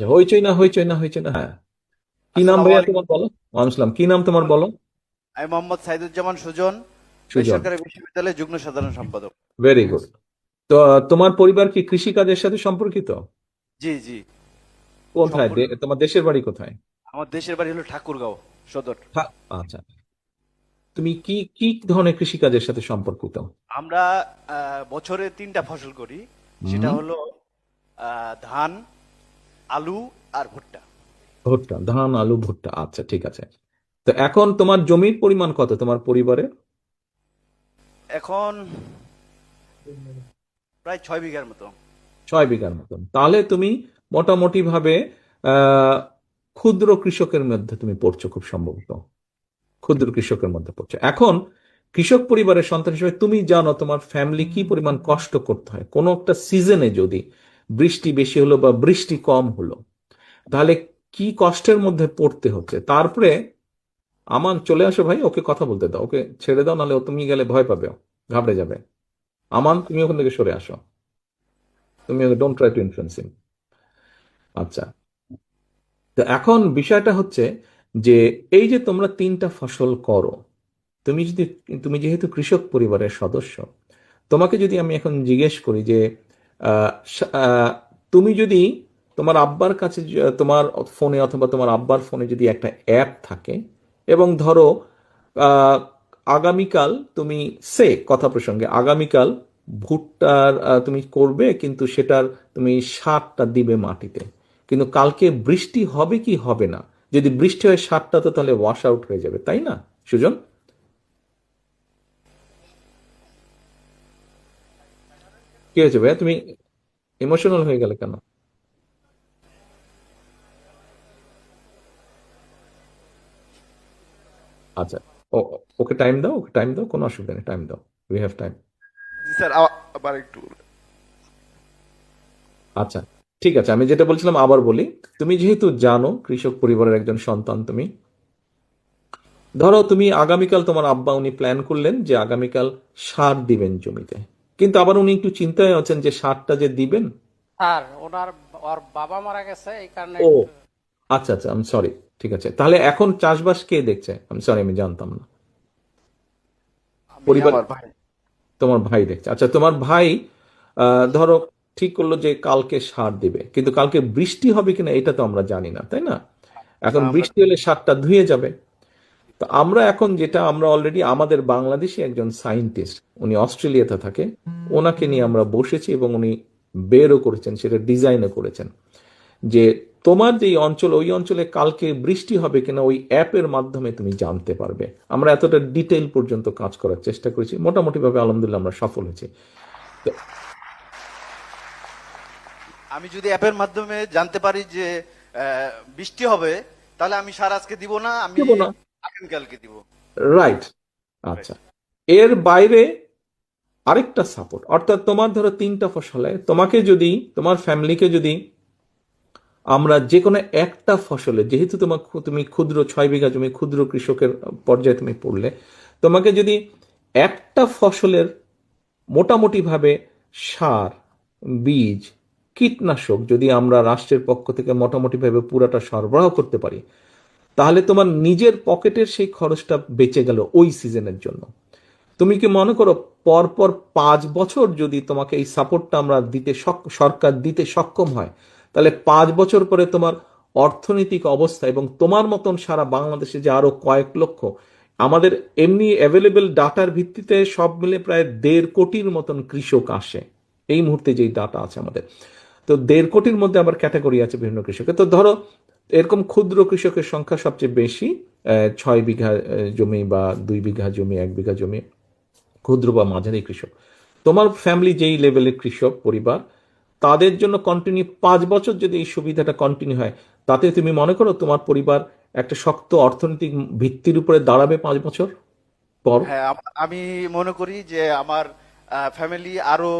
হইচই না হইচই না হইচই না হ্যাঁ। কি নাম ভাইয়া তোমার বলো? ওয়ালাইকুম কি নাম তোমার বলো? আমি মোহাম্মদ সাইদুজ্জামান সুজন বেসরকারি বিশ্ববিদ্যালয়ের যুগ্ম সাধারণ সম্পাদক। ভেরি গুড তো তোমার পরিবার কি কৃষি কাজের সাথে সম্পর্কিত? জি জি। কোথায়? তোমার দেশের বাড়ি কোথায়? আমার দেশের বাড়ি হলো ঠাকুরগাঁও সদর। আচ্ছা। তুমি কি কি ধরনের কৃষি কাজের সাথে সম্পর্কিত? আমরা বছরে তিনটা ফসল করি। সেটা হলো আহ, ধান আলু আর ভুট্টা। ভুট্টা ধান আলু ভুট্টা আচ্ছা ঠিক আছে। তো এখন তোমার জমির পরিমাণ কত তোমার পরিবারে? এখন প্রায় ছয় বিঘার মতো। ছয় বিঘার মতন। তাহলে তুমি মোটামুটি ভাবে আহ ক্ষুদ্র কৃষকের মধ্যে তুমি পড়ছো খুব সম্ভবত। ক্ষুদ্র কৃষকের মধ্যে পড়ছো। এখন কৃষক পরিবারের সন্তান হিসেবে তুমি জানো তোমার ফ্যামিলি কি পরিমাণ কষ্ট করতে হয়। কোনো একটা সিজনে যদি বৃষ্টি বেশি হলো বা বৃষ্টি কম হলো, তাহলে কি কষ্টের মধ্যে পড়তে হচ্ছে? তারপরে আমান চলে আসো ভাই, ওকে কথা বলতে দাও, ওকে ছেড়ে দাও, নাহলে তুমি গেলে ভয় পাবে, ঘাবড়ে যাবে। আমান, তুমি ওখান থেকে সরে আসো। তুমি don't try to influence him আচ্ছা। তো এখন বিষয়টা হচ্ছে যে, এই যে তোমরা তিনটা ফসল করো, তুমি যদি, তুমি যেহেতু কৃষক পরিবারের সদস্য, তোমাকে যদি আমি এখন জিজ্ঞেস করি যে তুমি যদি তোমার আব্বার কাছে তোমার ফোনে অথবা তোমার আব্বার ফোনে যদি একটা অ্যাপ থাকে এবং ধরো আগামীকাল তুমি সে কথা প্রসঙ্গে, আগামীকাল ভুট্টার তুমি করবে কিন্তু সেটার তুমি সারটা দিবে মাটিতে। কিন্তু কালকে বৃষ্টি হবে কি হবে না? যদি বৃষ্টি হয় সারটা তো তাহলে ওয়াশ আউট হয়ে যাবে, তাই না সুজন? কি হয়েছে ভাইয়া? তুমি ইমোশনাল হয়ে গেলে কেন? আচ্ছা ওকে টাইম দাও ওকে টাইম দাও কোনো অসুবিধা নেই টাইম দাও উই হ্যাভ টাইম স্যার আবার একটু আচ্ছা ঠিক আছে আমি যেটা বলছিলাম আবার বলি তুমি যেহেতু জানো কৃষক পরিবারের একজন সন্তান তুমি ধরো তুমি আগামীকাল তোমার আব্বা উনি প্ল্যান করলেন যে আগামীকাল সার দিবেন জমিতে। কিন্তু আবার উনি একটু চিন্তায় আছেন যে সারটা যে দিবেন? স্যার ওনার ওর বাবা মারা গেছে এই কারণে ও আচ্ছা আচ্ছা আমি সরি ঠিক আছে। তাহলে এখন চাষবাস কে দেখছে? আমি সরি আমি জানতাম না। পরিবার তোমার ভাই দেখছে। আচ্ছা তোমার ভাই আহ, ধরো ঠিক করল যে কালকে সার দিবে কিন্তু কালকে বৃষ্টি হবে কিনা এটা তো আমরা জানি না তাই না? এখন বৃষ্টি হলে সারটা ধুয়ে যাবে। তো আমরা এখন যেটা আমরা অলরেডি আমাদের বাংলাদেশি একজন সায়েন্টিস্ট উনি অস্ট্রেলিয়াতে থাকে ওনাকে নিয়ে আমরা বসেছি এবং উনি বেরও করেছেন সেটা ডিজাইনও করেছেন। যে তোমার যে অঞ্চল ওই অঞ্চলে কালকে বৃষ্টি হবে কিনা ওই অ্যাপের মাধ্যমে তুমি জানতে পারবে। আমরা এতটা ডিটেইল পর্যন্ত কাজ করার চেষ্টা করেছি মোটামুটি ভাবে আলহামদুলিল্লাহ আমরা সফল হয়েছি। আমি যদি অ্যাপের মাধ্যমে জানতে পারি যে বৃষ্টি হবে তাহলে আমি সার আজকে দিব না আমি দেবো না। আগামীকালকে দিব। রাইট আচ্ছা। এর বাইরে আরেকটা সাপোর্ট অর্থাৎ তোমার ধরো তিনটা ফসলে, তোমাকে যদি, তোমার ফ্যামিলিকে যদি আমরা যে কোনো একটা ফসলে, যেহেতু তোমার তুমি ক্ষুদ্র ছয় বিঘা জমি, ক্ষুদ্র কৃষকের পর্যায়ে তুমি পড়লে, তোমাকে যদি একটা ফসলের মোটামুটি ভাবে সার, বীজ, কীটনাশক যদি আমরা রাষ্ট্রের পক্ষ থেকে মোটামুটি ভাবে পুরাটা সরবরাহ করতে পারি তাহলে তোমার নিজের পকেটের সেই খরচটা বেঁচে গেল ওই সিজনের জন্য। তুমি কি মনে করো পরপর পাঁচ বছর যদি তোমাকে এই সাপোর্টটা আমরা দিতে সরকার দিতে সক্ষম হয়, তাহলে পাঁচ বছর পরে তোমার অর্থনৈতিক অবস্থা এবং তোমার মতন সারা বাংলাদেশে যে আরও কয়েক লক্ষ, আমাদের এমনি অ্যাভেলেবেল ডাটার ভিত্তিতে সব মিলে প্রায় দেড় কোটির মতন কৃষক আসে। এই মুহূর্তে যেই ডাটা আছে আমাদের। তো দেড় কোটির মধ্যে আবার ক্যাটাগরি আছে বিভিন্ন কৃষকের। তো ধরো এরকম ক্ষুদ্র কৃষকের সংখ্যা সবচেয়ে বেশি ছয় বিঘা জমি বা দুই বিঘা জমি, এক বিঘা জমি, ক্ষুদ্র বা মাঝারি কৃষক। তোমার ফ্যামিলি যেই লেভেলের কৃষক পরিবার, তাদের জন্য কন্টিনিউ পাঁচ বছর যদি এই সুবিধাটা কন্টিনিউ হয়, তাতে তুমি মনে করো তোমার পরিবার একটা শক্ত অর্থনৈতিক ভিত্তির উপরে দাঁড়াবে পাঁচ বছর পর? হ্যাঁ আমি মনে করি যে আমার ফ্যামিলি আরও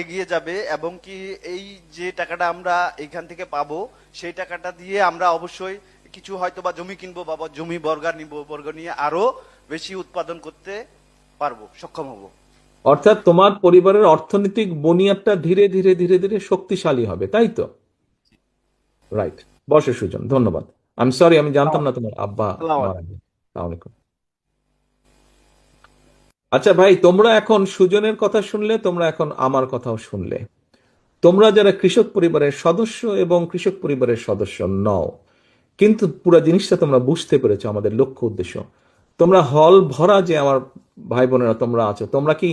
এগিয়ে যাবে এবং কি এই যে টাকাটা আমরা এখান থেকে পাবো সেই টাকাটা দিয়ে আমরা অবশ্যই কিছু হয়তো বা জমি কিনবো বা জমি বর্গা নিব বর্গ নিয়ে আরও বেশি উৎপাদন করতে পারব সক্ষম হব। অর্থাৎ তোমার পরিবারের অর্থনৈতিক বুনিয়াদটা ধীরে ধীরে ধীরে ধীরে শক্তিশালী হবে তাই তো? রাইট বসে সুজন ধন্যবাদ। আমি সরি আমি জানতাম না তোমার আব্বা আসসালামু আলাইকুম। আচ্ছা ভাই, তোমরা এখন সুজনের কথা শুনলে, তোমরা এখন আমার কথাও শুনলে। তোমরা যারা কৃষক পরিবারের সদস্য এবং কৃষক পরিবারের সদস্য নও, কিন্তু পুরো জিনিসটা তোমরা বুঝতে পেরেছ, আমাদের লক্ষ্য উদ্দেশ্য। তোমরা হল ভরা যে আমার ভাই বোনেরা তোমরা আছো, তোমরা কি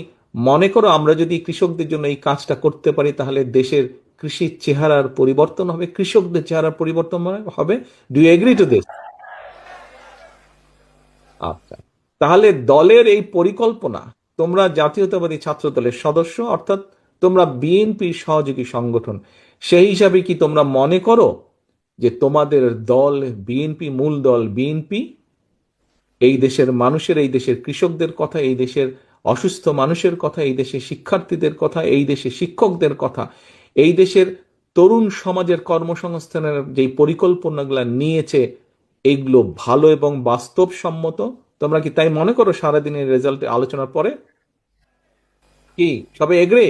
মনে করো আমরা যদি কৃষকদের জন্য এই কাজটা করতে পারি, তাহলে দেশের কৃষির চেহারার পরিবর্তন হবে? কৃষকদের চেহারার পরিবর্তন হবে? ডু এগ্রি টু দিস আচ্ছা। তাহলে দলের এই পরিকল্পনা, তোমরা জাতীয়তাবাদী ছাত্র দলের সদস্য, অর্থাৎ তোমরা বিএনপির সহযোগী সংগঠন, সেই হিসাবে কি তোমরা মনে করো যে তোমাদের দল বিএনপি, মূল দল বিএনপি, এই দেশের মানুষের, এই দেশের কৃষকদের কথা, এই দেশের অসুস্থ মানুষের কথা, এই দেশের শিক্ষার্থীদের কথা, এই দেশের শিক্ষকদের কথা, এই দেশের তরুণ সমাজের কর্মসংস্থানের যে পরিকল্পনাগুলো নিয়েছে এইগুলো ভালো এবং বাস্তবসম্মত? তোমরা কি তাই মনে করো সারাদিনের রেজাল্ট আলোচনার পরে? কি সবাই এগ্রে